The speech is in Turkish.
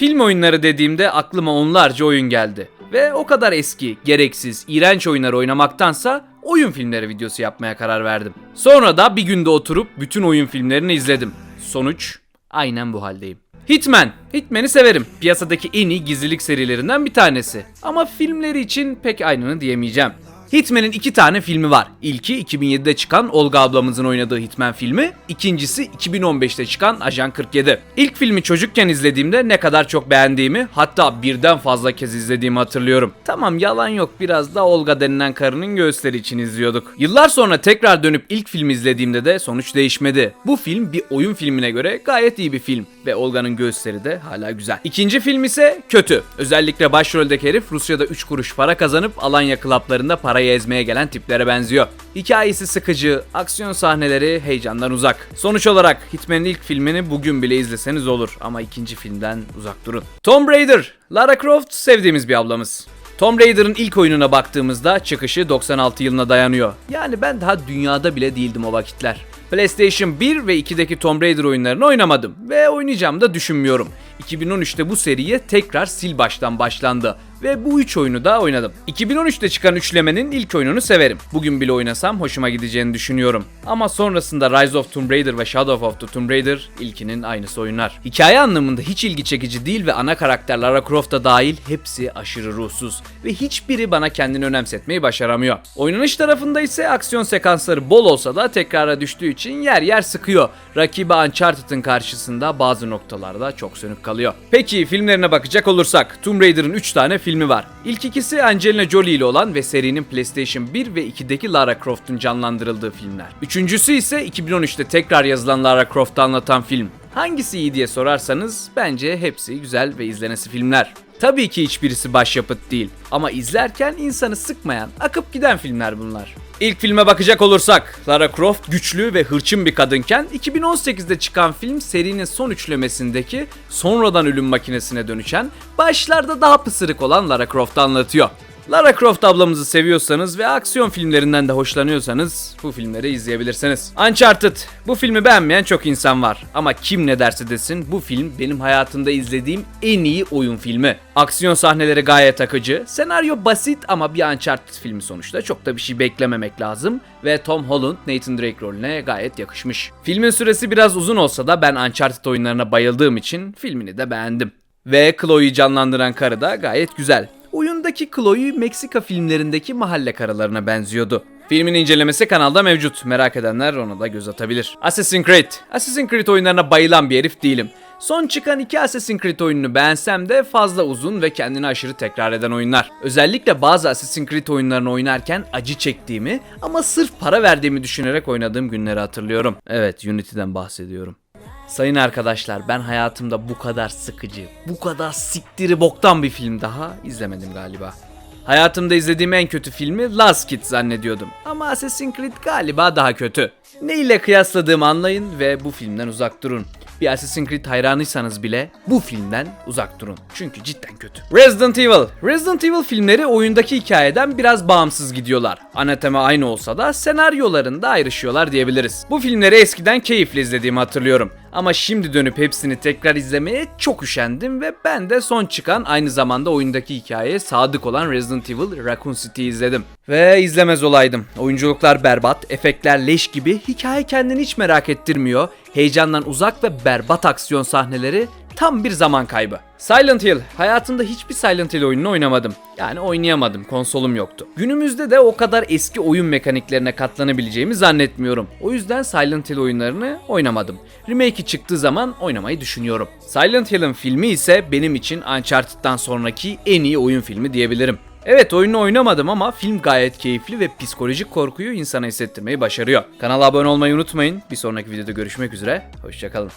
Film oyunları dediğimde aklıma onlarca oyun geldi. Ve o kadar eski, gereksiz, iğrenç oyunları oynamaktansa oyun filmleri videosu yapmaya karar verdim. Sonra da bir günde oturup bütün oyun filmlerini izledim. Sonuç aynen bu haldeyim. Hitman. Hitman'i severim. Piyasadaki en iyi gizlilik serilerinden bir tanesi. Ama filmleri için pek aynını diyemeyeceğim. Hitman'in iki tane filmi var. İlki 2007'de çıkan Olga ablamızın oynadığı Hitman filmi, ikincisi 2015'te çıkan Ajan 47. İlk filmi çocukken izlediğimde ne kadar çok beğendiğimi, hatta birden fazla kez izlediğimi hatırlıyorum. Tamam yalan yok biraz da Olga denilen karının göğüsleri için izliyorduk. Yıllar sonra tekrar dönüp ilk filmi izlediğimde de sonuç değişmedi. Bu film bir oyun filmine göre gayet iyi bir film ve Olga'nın göğüsleri de hala güzel. İkinci film ise kötü. Özellikle başroldeki herif Rusya'da 3 kuruş para kazanıp Alanya klaplarında parayı ezmeye gelen tiplere benziyor. Hikayesi sıkıcı, aksiyon sahneleri heyecandan uzak. Sonuç olarak Hitman'in ilk filmini bugün bile izleseniz olur ama ikinci filmden uzak durun. Tomb Raider, Lara Croft sevdiğimiz bir ablamız. Tomb Raider'ın ilk oyununa baktığımızda çıkışı 96 yılına dayanıyor. Yani ben daha dünyada bile değildim o vakitler. PlayStation 1 ve 2'deki Tomb Raider oyunlarını oynamadım ve oynayacağımı da düşünmüyorum. 2013'te bu seriye tekrar sil baştan başlandı ve bu 3 oyunu da oynadım. 2013'te çıkan üçlemenin ilk oyununu severim. Bugün bile oynasam hoşuma gideceğini düşünüyorum. Ama sonrasında Rise of Tomb Raider ve Shadow of the Tomb Raider ilkinin aynısı oyunlar. Hikaye anlamında hiç ilgi çekici değil ve ana karakter Lara Croft da dahil hepsi aşırı ruhsuz ve hiçbiri bana kendini önemsetmeyi başaramıyor. Oynanış tarafında ise aksiyon sekansları bol olsa da tekrara düştüğü için yer yer sıkıyor. Rakibi Uncharted'ın karşısında bazı noktalarda çok sönük kalıyor. Peki filmlerine bakacak olursak Tomb Raider'ın 3 tane filmi var. İlk ikisi Angelina Jolie ile olan ve serinin PlayStation 1 ve 2'deki Lara Croft'un canlandırıldığı filmler. Üçüncüsü ise 2013'te tekrar yazılan Lara Croft'u anlatan film. Hangisi iyi diye sorarsanız bence hepsi güzel ve izlenesi filmler. Tabii ki hiçbirisi başyapıt değil ama izlerken insanı sıkmayan, akıp giden filmler bunlar. İlk filme bakacak olursak, Lara Croft güçlü ve hırçın bir kadınken 2018'de çıkan film serinin son üçlemesindeki sonradan ölüm makinesine dönüşen, başlarda daha pısırık olan Lara Croft'u anlatıyor. Lara Croft ablamızı seviyorsanız ve aksiyon filmlerinden de hoşlanıyorsanız bu filmleri izleyebilirsiniz. Uncharted. Bu filmi beğenmeyen çok insan var. Ama kim ne derse desin bu film benim hayatımda izlediğim en iyi oyun filmi. Aksiyon sahneleri gayet akıcı. Senaryo basit ama bir Uncharted filmi sonuçta. Çok da bir şey beklememek lazım. Ve Tom Holland Nathan Drake rolüne gayet yakışmış. Filmin süresi biraz uzun olsa da ben Uncharted oyunlarına bayıldığım için filmini de beğendim. Ve Chloe'yi canlandıran karı da gayet güzel. Oyundaki Chloe Meksika filmlerindeki mahalle karılarına benziyordu. Filmin incelemesi kanalda mevcut. Merak edenler ona da göz atabilir. Assassin's Creed. Assassin's Creed oyunlarına bayılan bir herif değilim. Son çıkan iki Assassin's Creed oyununu beğensem de fazla uzun ve kendini aşırı tekrar eden oyunlar. Özellikle bazı Assassin's Creed oyunlarını oynarken acı çektiğimi ama sırf para verdiğimi düşünerek oynadığım günleri hatırlıyorum. Evet Unity'den bahsediyorum. Sayın arkadaşlar ben hayatımda bu kadar sıkıcı, bu kadar siktiri boktan bir film daha izlemedim galiba. Hayatımda izlediğim en kötü filmi Last Kid zannediyordum. Ama Assassin's Creed galiba daha kötü. Ne ile kıyasladığımı anlayın ve bu filmden uzak durun. Bir Assassin's Creed hayranıysanız bile bu filmden uzak durun. Çünkü cidden kötü. Resident Evil. Resident Evil filmleri oyundaki hikayeden biraz bağımsız gidiyorlar. Ana tema aynı olsa da senaryolarında ayrışıyorlar diyebiliriz. Bu filmleri eskiden keyifle izlediğimi hatırlıyorum. Ama şimdi dönüp hepsini tekrar izlemeye çok üşendim ve ben de son çıkan aynı zamanda oyundaki hikayeye sadık olan Resident Evil Raccoon City izledim. Ve izlemez olaydım. Oyunculuklar berbat, efektler leş gibi, hikaye kendini hiç merak ettirmiyor, heyecandan uzak ve berbat aksiyon sahneleri tam bir zaman kaybı. Silent Hill. Hayatımda hiçbir Silent Hill oyununu oynamadım. Yani oynayamadım. Konsolum yoktu. Günümüzde de o kadar eski oyun mekaniklerine katlanabileceğimi zannetmiyorum. O yüzden Silent Hill oyunlarını oynamadım. Remake'i çıktığı zaman oynamayı düşünüyorum. Silent Hill'in filmi ise benim için Uncharted'dan sonraki en iyi oyun filmi diyebilirim. Evet oyunu oynamadım ama film gayet keyifli ve psikolojik korkuyu insana hissettirmeyi başarıyor. Kanala abone olmayı unutmayın. Bir sonraki videoda görüşmek üzere. Hoşçakalın.